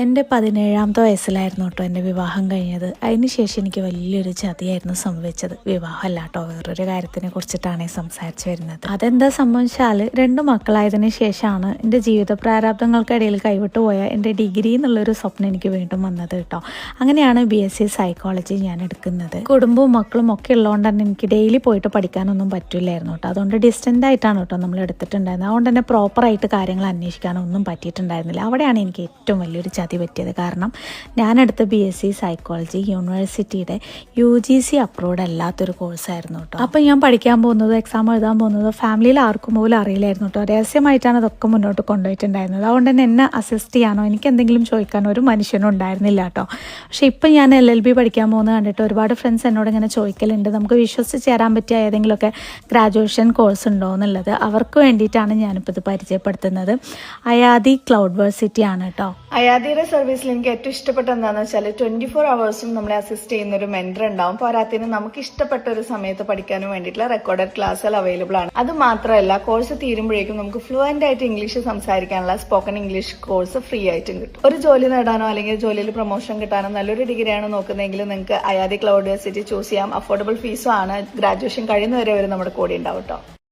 എന്റെ പതിനേഴാമത്തെ വയസ്സിലായിരുന്നു കേട്ടോ എന്റെ വിവാഹം കഴിഞ്ഞത്. അതിനുശേഷം എനിക്ക് വലിയൊരു ചതിയായിരുന്നു സംഭവിച്ചത്. വിവാഹമല്ല കേട്ടോ വേറൊരു കാര്യത്തിനെ കുറിച്ചിട്ടാണ് സംസാരിച്ചു വരുന്നത്. അതെന്താ സംഭവിച്ചാൽ രണ്ട് മക്കളായതിനു ശേഷമാണ് എന്റെ ജീവിത പ്രാരാബ്ദങ്ങൾക്കിടയിൽ കൈവിട്ടു പോയ എന്റെ ഡിഗ്രി എന്നുള്ളൊരു സ്വപ്നം എനിക്ക് വീണ്ടും വന്നത് കേട്ടോ. അങ്ങനെയാണ് ബി എസ് സി സൈക്കോളജി ഞാൻ എടുക്കുന്നത്. കുടുംബവും മക്കളും ഒക്കെ ഉള്ളതുകൊണ്ട് തന്നെ എനിക്ക് ഡെയിലി പോയിട്ട് പഠിക്കാനൊന്നും പറ്റില്ലായിരുന്നു കേട്ടോ. അതുകൊണ്ട് ഡിസ്റ്റന്റ് ആയിട്ടാണ് കേട്ടോ നമ്മൾ എടുത്തിട്ടുണ്ടായിരുന്നത് അതുകൊണ്ട് തന്നെ പ്രോപ്പറായിട്ട് കാര്യങ്ങൾ അന്വേഷിക്കാനൊന്നും പറ്റിയിട്ടുണ്ടായിരുന്നില്ല. അവിടെയാണ് എനിക്ക് ഏറ്റവും വലിയൊരു ചതി പറ്റിയത്. കാരണം ഞാനെടുത്ത ബി എസ് സി സൈക്കോളജി യൂണിവേഴ്സിറ്റിയുടെ യു ജി സി അപ്രൂവ്ഡ് അല്ലാത്തൊരു കോഴ്സായിരുന്നു കേട്ടോ അപ്പം ഞാൻ പഠിക്കാൻ പോകുന്നത് എക്സാം എഴുതാൻ പോകുന്നത് ഫാമിലിയിൽ ആർക്കും പോലും അറിയില്ലായിരുന്നു കേട്ടോ രഹസ്യമായിട്ടാണ് അതൊക്കെ മുന്നോട്ട് കൊണ്ടുപോയിട്ടുണ്ടായിരുന്നത്. അതുകൊണ്ട് തന്നെ എന്നെ അസിസ്റ്റ് ചെയ്യാനോ എനിക്ക് എന്തെങ്കിലും ചോദിക്കാനോ ഒരു മനുഷ്യനും ഉണ്ടായിരുന്നില്ല കേട്ടോ പക്ഷേ ഇപ്പം ഞാൻ എൽ എൽ ബി പഠിക്കാൻ പോകുന്നത് കണ്ടിട്ട് ഒരുപാട് ഫ്രണ്ട്സ് എന്നോട് ഇങ്ങനെ ചോദിക്കലുണ്ട്. നമുക്ക് വിശ്വസിച്ച് ചേരാൻ പറ്റിയ ഏതെങ്കിലുമൊക്കെ ഗ്രാജുവേഷൻ കോഴ്സ് ഉണ്ടോ എന്നുള്ളത് അവർക്ക് വേണ്ടിയിട്ടാണ് ഞാനിപ്പോൾ ഇത് പരിചയപ്പെടുത്തുന്നത്. അയാദി ക്ലൗഡ് വേഴ്സിറ്റി ആണ് കേട്ടോ അയാദിയുടെ സർവീസിൽ എനിക്ക് ഏറ്റവും ഇഷ്ടപ്പെട്ട എന്താണെന്ന് വെച്ചാൽ ട്വന്റി ഫോർ അവേഴ്സും നമ്മളെ അസിസ്റ്റ് ചെയ്യുന്ന ഒരു മെന്റർ ഉണ്ടാവും. പോരാത്തിന് നമുക്ക് ഇഷ്ടപ്പെട്ട ഒരു സമയത്ത് പഠിക്കാനും വേണ്ടിയിട്ടുള്ള റെക്കോർഡഡ് ക്ലാസ്സുകൾ അവൈലബിൾ ആണ്. അത് മാത്രമല്ല കോഴ്സ് തീരുമ്പോഴേക്കും നമുക്ക് ഫ്ലുവന്റ് ആയിട്ട് ഇംഗ്ലീഷ് സംസാരിക്കാനുള്ള സ്പോക്കൺ ഇംഗ്ലീഷ് കോഴ്സ് ഫ്രീ ആയിട്ടും കിട്ടും. ഒരു ജോലി നേടാനോ അല്ലെങ്കിൽ ജോലിയിൽ പ്രൊമോഷൻ കിട്ടാനോ നല്ലൊരു ഡിഗ്രിയാണ് നോക്കുന്നതെങ്കിൽ നിങ്ങൾക്ക് അയാദി ക്ലൗഡ് യൂണിവേഴ്സിറ്റി ചൂസ് ചെയ്യാം. അഫോർഡബിൾ ഫീസും ആണ്. ഗ്രാജുവേഷൻ കഴിയുന്നവരെ അവർ നമ്മുടെ കൂടെ ഉണ്ടാവും കേട്ടോ